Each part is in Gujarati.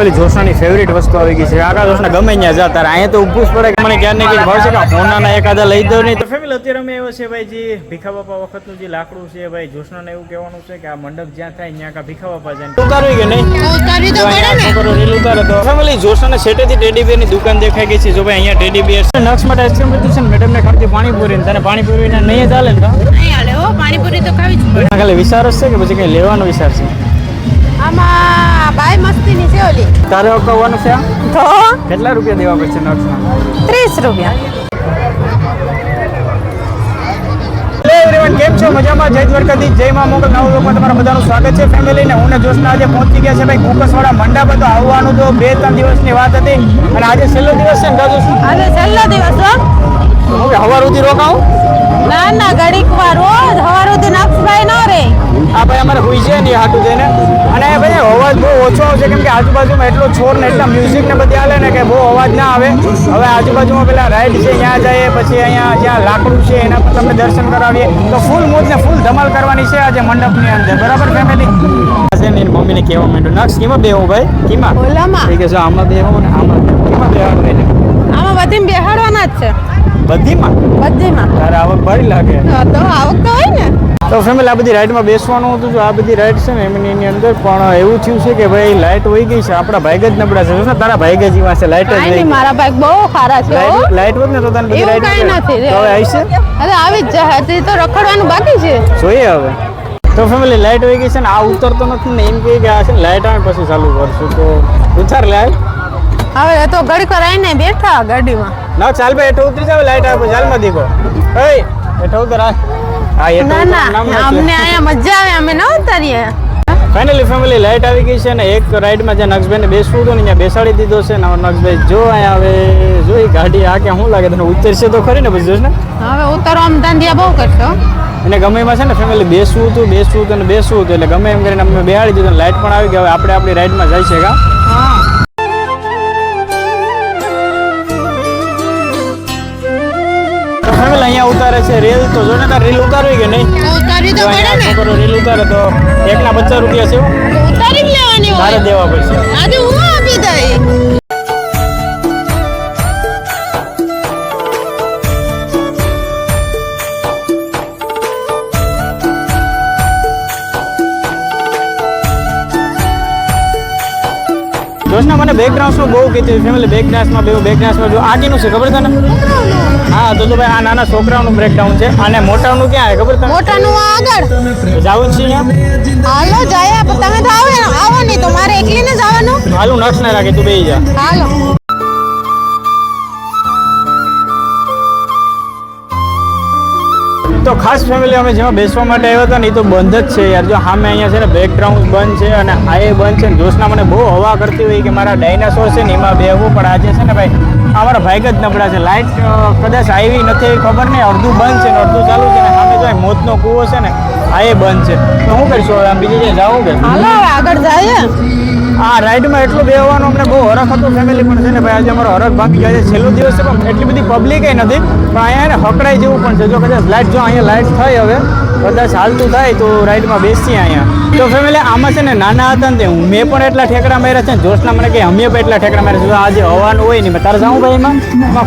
ફેમિલી જોશનાની ફેવરિટ વસ્તુ આવી ગઈ છે. આખા જોશના ગમે ત્યાં જા તારે અહીંયા તો ઊભું જ પડે કે મને ક્યાં ને કંઈક ભાવશે કે ફોનાના એકાદા લઈ દો નહીં તો. ફેમિલી અત્યારે અમે એવો છે ભાઈ જે ભીખા બાપા વખતનું જે લાકડું છે ભાઈ જોશનાને એવું કહેવાનું છે કે આ મંડપ જ્યાં થાય ત્યાં કા ભીખા બાપા જાય. ઉતારવી કે નહીં? ઉતારવી તો જો પડે ને. છોકરો રીલ ઉતારે તો. ફેમિલી જોશનાને સેટેથી ટેડી બેરની દુકાન દેખાઈ ગઈ છે. જો ભાઈ અહીંયા ટેડી બેર છે. નક્ષ માટે આઈસ્ક્રીમ લીધું છે ને મેડમને ખાતી પાણીપુરી ને તને પાણીપુરી ને નહીં ચાલે ને તો? નહીં હાલે હો પાણીપુરી તો ખાવી જ પડે. ખાલી વિચાર છે કે પછી કંઈ લેવાનો વિચાર છે? આમાં બાય મસ્તીની છે ઓલી. તારે કહેવાનું છે? તો? કેટલા રૂપિયા દેવા પડશે નક્ષમાં ત્રીસ રૂપિયા. કેમ છો? મજામાં? જય દ્વારકાધીશ જય માં મોકલ નવ લોકો તમારા બધાનું સ્વાગત છે ફેમિલી ને. હું ને જોશના આજે પહોંચી ગયા છે ભાઈ કુકસવાડા મંડપ તો આવવાનું તો બે ત્રણ દિવસની વાત હતી. અને આજે છેલ્લો દિવસ છે ને દાદુ શું? આજે છેલ્લો દિવસ હો. હવે હવાર સુધી રોકાવું? ના ના ઘડીક વાર રોજ હવાર સુધી નક્ષભાઈ ન રે આ ભાઈ અમારે હુઈ છે ને હાટું થઈને અને ભાઈ અવાજ બહુ ઓછો આવશે કેમ કે આજુબાજુમાં એટલો છોર ને એટલા મ્યુઝિક ને બધી હાલે ને કે બહુ અવાજ ના આવે. હવે આજુબાજુમાં પેલા રાઈડ છે ત્યાં જઈએ પછી અહીંયા જ્યાં લાકડું છે એના પર તમને દર્શન કરાવીએ. તો ફૂલ મોજ ને ફૂલ ધમાલ કરવાની છે આજે મંડપની અંદર. બરાબર ફેમિલી આજે એની મમ્મીને કહેવા માંડ્યું. નક્ષ કેમાં બેહું ભાઈ? કેમાં? ઓલામાં. ઠીક છે આમાં બેહું ને આમાં. કેમાં બેહવાનું આમાં બધી બેહાડવાના જ છે. બધીમાં? બધીમાં. તારે આવક ભારી લાગે. તો આવક તો હોય ને. તો ફેમિલી આ બધી રાઈડમાં બેસવાનું હતું જો આ બધી રાઈડ છે ને એમની અંદર. પણ એવું થયું છે કે ભાઈ લાઇટ વહી ગઈ છે આપણા ભાઈ જ નબળા છે. ને તારા ભાઈ જ એવા છે લાઇટ જ નહીં મારા ભાઈ બહુ સારા છે લાઈટ લાઇટ હોત ને તો તને બધી રાઈડ નથી હવે આવશે અરે આવી જ હતી તો રખડવાનું બાકી છે. જોઈએ હવે. તો ફેમિલી લાઇટ વહી ગઈ છે ને આ ઉતરતો નથી ને એમ કહે કે આ છે ને લાઇટ આવે પછી ચાલુ કરશું. તો ઉતાર લે હવે એ તો ઘડીક વાર આવીને બેઠા ગાડીમાં. ના ચાલ ભાઈ એઠો ઉતરી જાવ લાઇટ આવે ચાલમાં દીકો એ એઠો ઉતર આ ના ના અમને અહીંયા મજા આવે અમે ન ઉતારીએ. ફાઇનલી ફેમિલી લાઇટ આવી ગઈ છે ને એક રાઈડમાં જે નક્ષભાઈને બેસવું હતું ને ત્યાં બેસાડી દીધો છે ને નક્ષભાઈ જો અહીંયા હવે જોઈ ગાડી આ કે શું લાગે તને ઉતરશે તો ખરી ને પછી ને હવે ઉતારો આમ બહુ કરશો. એને ગમે એમાં છે ને ફેમિલી બેસવું હતું બેસવું હતું ને બેસવું હતું એટલે ગમે એમ કરીને અમે બેહાડી દીધું લાઇટ પણ આવી ગઈ. હવે આપણે આપણી રાઈડમાં જાય છે અહીંયા ઉતારે છે રીલ તો જો ને તાર રીલ ઉતારવી કે નહીં? ઉતારવી તો પડે ને. છોકરો રીલ ઉતારે તો એકના પચાસ રૂપિયા છે ઉતારી જ લેવાની તારે દેવા પડશે. આજે હું આપી દઈ જોશના મને બેક ડાન્સનું બહુ કીધું ફેમિલી બેક ડાન્સમાં બેક ડાન્સમાં જો આગીનું છે ખબર તને? હા તો તો ભાઈ આ નાના છોકરાઓનું બ્રેકડાઉન છે. અને મોટાનું ક્યાં આવે ખબર તમને? મોટાનું આગળ? જાવું છે હાલો જાય તમે તો આવો આવો નહીં તો મારે એકલીને જવાનું હાલો નક્ષ ને રાખે તું બેહી જા. હાલો. તો ખાસ ફેમિલી અમે જેમાં બેસવા માટે આવ્યા હતા ને એ તો બંધ જ છે યાર. જો સામે અહીંયા છે ને બેકગ્રાઉન્ડ બંધ છે અને આ એ બંધ છે ને, જોશના મને બહુ હવા કરતી હોય કે મારા ડાયનાસોર છે ને એમાં બેહવું પણ આજે છે ને ભાઈ, અમારા ભાઈક જ નબળા છે. લાઇટ કદાચ આવી નથી એવી ખબર નહીં, અડધું બંધ છે ને અડધું ચાલુ છે ને સામે જો મોતનો કૂવો છે ને, આ એ બંધ છે. તો શું કરીશું હવે બીજી જગ્યાએ જવું કે? આગળ જાય આ રાઈડમાં એટલું બેહવાનું અમને બહુ હરખ હતું ફેમિલી પણ છે ને ભાઈ, આજે અમારો હરખ ભાંગી જાય છે. છેલ્લો દિવસ છે, પણ એટલી બધી પબ્લિક નથી. પણ અહીંયા એને હકડાઈ જેવું પણ છે. જો કદાચ લાઇટ જો અહીંયા લાઇટ થઈ હવે, કદાચ હાલતું થાય તો રાઈડમાં બેસીએ અહીંયા. તો ફેમિલી આમાં છે ને નાના હતા ને હું, મેં પણ એટલા ઠેકડા માર્યા છે ને, જોશના મને કે અમે પણ એટલા ઠેકડા માર્યા છે. આજે હવાનું હોય નહીં તારે જાઉં ભાઈ એમાં?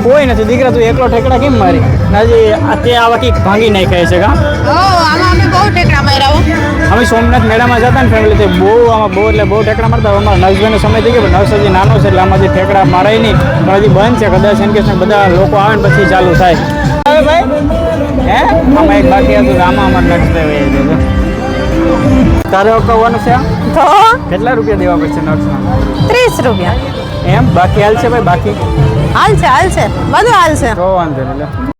કોઈ નથી. દીકરા, તું એકલો ઠેકડા કેમ મારી? હજી તે આવા કંઈક ભાંગી નાખ્યા છે, કા? આમાં અમે બહુ ઠેકડા માર્યા. અમે સોમનાથ મેળામાં જતા ને ફેમિલી તે બહુ આમાં બહુ એટલે બહુ ઠેકડા મારતા. અમારા નર્સભાઈનો સમય થઈ ગયો પણ નક્ષ હજી નાનો છે એટલે આમાંથી ઠેકડા મારાય નહીં. પણ હજી બંધ છે કદાચ એમ કે બધા લોકો આવે ને પછી ચાલુ થાય. ભાઈ હે? આમાં એક બાકી હતું રામા આમાં અમારે જાય છે. તારે અકાવવાનું છે? તો? કેટલા રૂપિયા દેવા પડશે નર્સના ત્રીસ રૂપિયા. એમ? બાકી હાલ છે ભાઈ બાકી? હાલ છે હાલ છે. બધું હાલ છે. તો વાંધો નહીં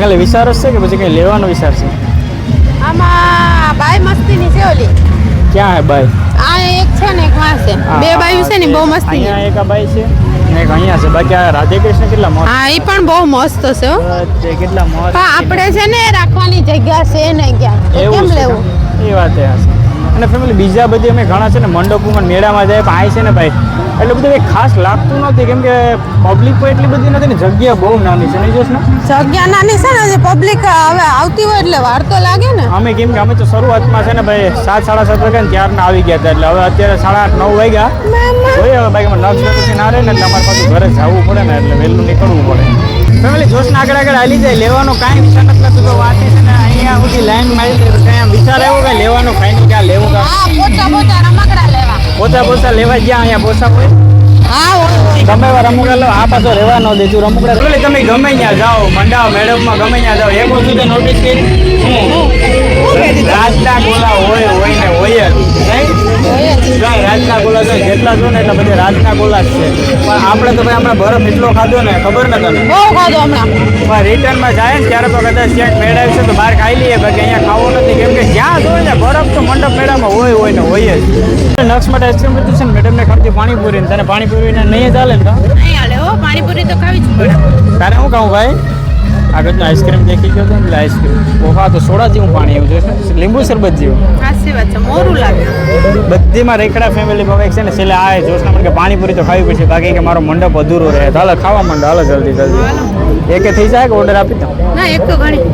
ખાલી વિચાર જ છે કે પછી કંઈ લેવાનો વિચાર છે? આમાં બાય મસ્તીની છે ઓલી. ક્યાં હે ભાઈ આ એક છે ને એક વાં છે. બે બાયું છે ને બહુ મસ્તી. અહીંયા એક આ છે ને એક અહીંયા છે. બાકી આ રાધે કૃષ્ણ કેટલા મસ્ત હા એ પણ બહુ મસ્ત છે હો. કેટલા મસ્ત પણ આપણે છે ને રાખવાની જગ્યા છે ને ક્યાં? કેમ લેવું? એ વાત છે. અને ફેમિલી બીજા બધી અમે ઘણા છે ને મંડપોમાં મેળામાં જાય પણ આય છે ને ભાઈ એટલે બધું કંઈ ખાસ લાગતું નથી કેમ કે પબ્લિક પણ એટલી બધી નથી ને જગ્યા બહુ નાની છે નહીં જોશ ને જગ્યા નાની છે ને પબ્લિક હવે આવતી હોય એટલે વાર તો લાગે ને. અમે કેમ કે અમે તો શરૂઆતમાં છે ને ભાઈ સાત સાડા સાત વાગ્યા ને ત્યારના આવી ગયા હતા એટલે હવે અત્યારે સાડા આઠ નવ વાગ્યા. જોઈએ હવે બાકી નક્ષ પછી ના રહે ને એટલે અમારે પાછું ઘરે જવું પડે ને એટલે વહેલું નીકળવું પડે. ફેમિલી જોશના આગળ આગળ હાલી જાય લેવાનો કાંઈ વિચાર નથી થતો તો વાત છે ને અહીંયા સુધી લાઈન મારી દે કાંઈ વિચાર આવ્યો કે લેવાનું ફાઇનલ ક્યાં લેવું કાં પોતા પોતા લેવા ગયા અહીંયા પોસા હોય. ગમે એવા રમકડા લો આ પાછો રહેવા ન દેજો રમકડા એટલે તમે ગમે ત્યાં જાઓ મંડાવ મેડમમાં ગમે ત્યાં જાઓ એક વસ્તુ તો નોટિસ કરી. રાજના ગોલા હોય હોય ને હોય જ. રાજના ગોલા છે જેટલા જો ને એટલા બધા રાજના ગોલા છે. પણ આપણે તો ભાઈ હમણાં બરફ એટલો ખાધો ને ખબર ને તને? બહુ ખાધો હમણાં. પણ રિટર્નમાં જાય ને ત્યારે તો કદાચ ક્યાંક મેળાવી છે તો બહાર ખાઈ લઈએ બાકી અહીંયા ખાવું નથી. કેમ કે જ્યાં જોઈએ ને બરફ તો મંડપ મેળામાં હોય હોય ને હોય જ. નક્ષ માટે આઈસ્ક્રીમ લીધું છે ને મેડમને ખાતી પાણીપુરી ને તને પાણીપુરી ને નહીં ચાલે ને? નહીં હાલે હો પાણીપુરી તો ખાવી જ પડે. તારે શું કહું ભાઈ? આગળ આઈસ્ક્રીમ દેખી ગયો હતો ને આઈસ્ક્રીમ ઓહા તો સોડા જેવું પાણી એવું છે. લીંબુ શરબત જેવું. સાચી વાત છે મોરું લાગે. બધીમાં રેખડા ફેમિલી ભાવે છે ને છેલ્લે આ જોશના મને કે પાણીપુરી તો ખાવી પડશે બાકી કે મારો મંડપ અધૂરો રહે. હાલો ખાવા માંડો હાલ જલ્દી જલ્દી. એકે થઈ જાય કે ઓર્ડર આપી દો? ના એક તો ઘણી.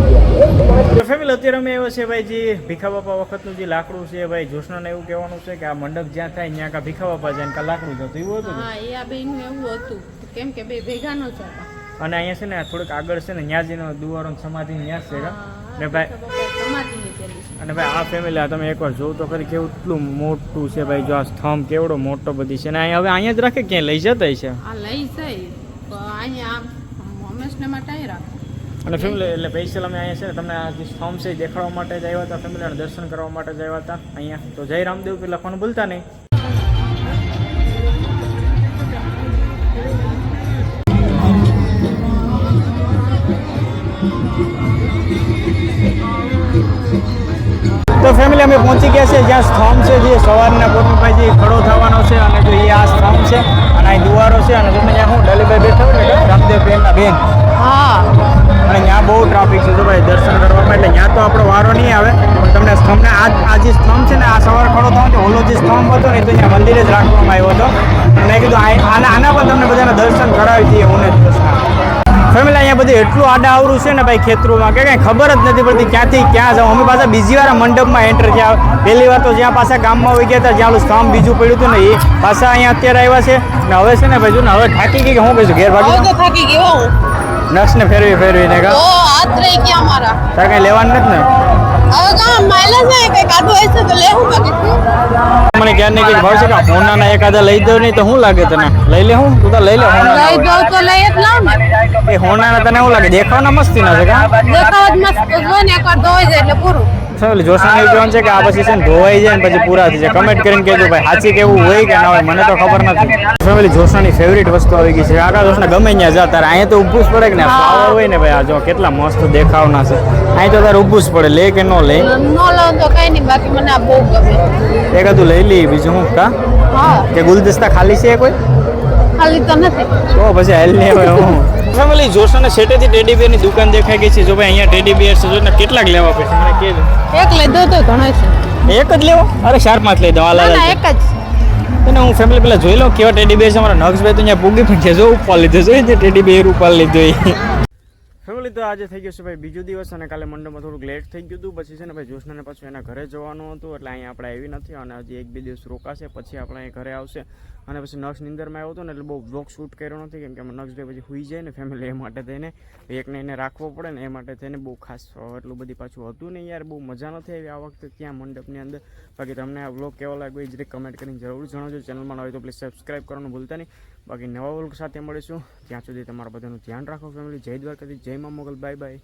ફેમિલી અત્યારે અમે એવો છે ભાઈ જે ભીખા બાપા વખતનું જે લાકડું છે ભાઈ જોશનાને એવું કહેવાનું છે કે આ મંડપ જ્યાં થાય ત્યાં કા ભીખા બાપા જાય ને કા લાકડું જતું એવું હતું હા એ આ બેનું એવું હતું. કેમ કે બે ભેગા ન હતા. અને અહીંયા છે ને થોડુંક આગળ છે ને ન્યાજીનો દુવારો ને સમાધિ ન્યાસ છે ને ભાઈ અને ભાઈ આ ફેમિલી આ તમે એકવાર જોવું તો ખરી કેવું એટલું મોટું છે ભાઈ જો આ સ્તંભ કેવડો મોટો બધી છે. ને અહીંયા હવે અહીંયા જ રાખે ક્યાંય લઈ જતા છે આ લઈ જાય અહીંયા હંમેશને માટે રાખે. અને ફેમિલી એટલે પૈસા અમે અહીંયા છે ને તમને આ જે સ્તંભ છે દેખાડવા માટે જ આવ્યા હતા ફેમિલીના દર્શન કરવા માટે જ આવ્યા હતા. અહીંયા તો જય રામદેવ પેલા લખવાનું ભૂલતા નહીં. તો ફેમિલી અમે પહોંચી ગયા છે જ્યાં સ્તંભ છે જે સવારના પોરમભાઈ જે ખડો થવાનો છે અને જો એ આ સ્તંભ છે અને અહીં દુવારો છે અને તમે ત્યાં હું ડલીભાઈ બેઠા ને રામદેવ બેનના બેન. હા. અને ત્યાં બહુ ટ્રાફિક છે જો ભાઈ દર્શન કરવામાં એટલે ત્યાં તો આપણો વારો નહીં આવે પણ તમને સ્થંભને આ આ જે સ્થંભ છે ને આ સવાર ખડો થવાનો ઓલો જે સ્થંભ હતો ને એ તો ત્યાં મંદિરે જ રાખવામાં આવ્યો હતો. મેં કીધું આના આના પર તમને બધાને દર્શન કરાવી દઈએ હું અહીંયા બધું એટલું આડા આવરું છે ને ભાઈ ખેતરોમાં કે કંઈ ખબર જ નથી પડતી ક્યાંથી ક્યાં જાઉં. અમે પાછા બીજી વાર મંડપમાં એન્ટર થયા. પહેલી વાર તો જ્યાં પાછા ગામમાં આવી ગયા હતા જ્યાં સ્તંભ બીજું પડ્યું હતું ને એ પાછા અહીંયા અત્યારે આવ્યા છે. ને હવે છે ને ભાઈ જો ને હવે થાકી ગઈ કે હું કહીશું ઘેર ભાગી થાકી ગયો હું. નક્ષને ફેરવી ફેરવીને ને હાથ રહી ગયા મારા. તારે કઈ લેવાનું નથી ને? હવે કામ માઇલેજ ને કઈ કાઢવું હશે તો લેવું બાકી શું? મને ક્યાં ને કઈ ભાવ છે કે હોનાના એકાદા લઈ દો નહીં તો શું લાગે તને? લઈ લે હું? તું તો લઈ લે લઈ હોનાના દઉં તો લઈ જ લઉં ને. એ હોનાના તને શું લાગે? દેખાવ ના મસ્તી ના છે કા? દેખાવ જ મસ્ત જો ને એકવાર ધોઈ જાય એટલે પૂરું. ચાલ જોશના એવું છે કે આ પછી છે ને ધોવાઈ જાય ને પછી પૂરા થઈ જાય. કમેન્ટ કરીને કહેજો ભાઈ સાચી કેવું હોય કે ના હોય મને તો ખબર નથી. ફેમિલી જોશાની ફેવરિટ વસ્તુ આવી ગઈ છે. આગળ જોશને ગમે ત્યાં જા તારે અહીંયા તો ઊભું જ પડે કે ને ફ્લાવર હોય ને ભાઈ આ જો કેટલા મસ્ત દેખાવના છે. અહીં તો તારે ઊભું જ પડે લે કે ન લે? ન લઉં તો કઈ નહીં બાકી મને આ બહુ ગમે. એકાદું લઈ લઈ બીજું હું કા? હા. કે ગુલદસ્તા ખાલી છે કોઈ? ખાલી તો નથી. તો પછી હાલ ને હવે હું. ફેમિલી જોશોને સેટેથી ટેડી બેરની દુકાન દેખાઈ ગઈ છે. જો ભાઈ અહીંયા ટેડી બેર છે જો ને કેટલાક લેવા પડશે મને કહેજો એક લેતો તો ઘણો છે. એક જ લેવો? અરે ચાર પાંચ લઈ દો. ના આલા ના એક જ. અને હું ફેમિલી પેલા જોઈ લઉં કેવા ટેડી બેર છે. મારા નક્ષભાઈ તો અહીંયા પૂગી પણ છે. જો ઉપર લીધો જોઈએ જે ટેડી બેર ઉપર લીધો તો આજે થઈ ગયું છે ભાઈ બીજો દિવસ અને કાલે મંડળમાં થોડુંક લેટ થઈ ગયું હતું. પછી છે ને ભાઈ જોશનાને પાછું એના ઘરે જવાનું હતું, એટલે અહીંયા આપણે આવી નથી અને હજી એક બે દિવસ રોકાશે, પછી આપણે અહીં ઘરે આવશે. અને પછી નક્ષ નિંદરમાં આવ્યો હતો ને એટલે બહુ બ્લોગ શૂટ કર્યો નથી, કેમ કે અમે ડે પછી હુઈ જાય ને ફેમિલી એ માટે થઈને. એકને એને રાખવો પડે ને એ માટે થઈને બહુ ખાસ એટલું બધી પાછું હતું નહીં યાર, બહુ મજા નથી આવી આ વખતે ત્યાં મંડપની અંદર. બાકી તમને આ બ્લોગ કેવો લાગ્યો એ જ રીતે કમેન્ટ કરીને જરૂર જણાવજો. ચેનલમાં હોય તો પ્લીઝ સબસ્ક્રાઈબ કરવાનું ભૂલતા નહીં. બાકી નવા વલ્ક સાથે મળીશું. ત્યાં સુધી તમારા બધાનું ધ્યાન રાખો ફેમિલી જય દ્વારકાથી જય મા મોગલ, બાય બાય.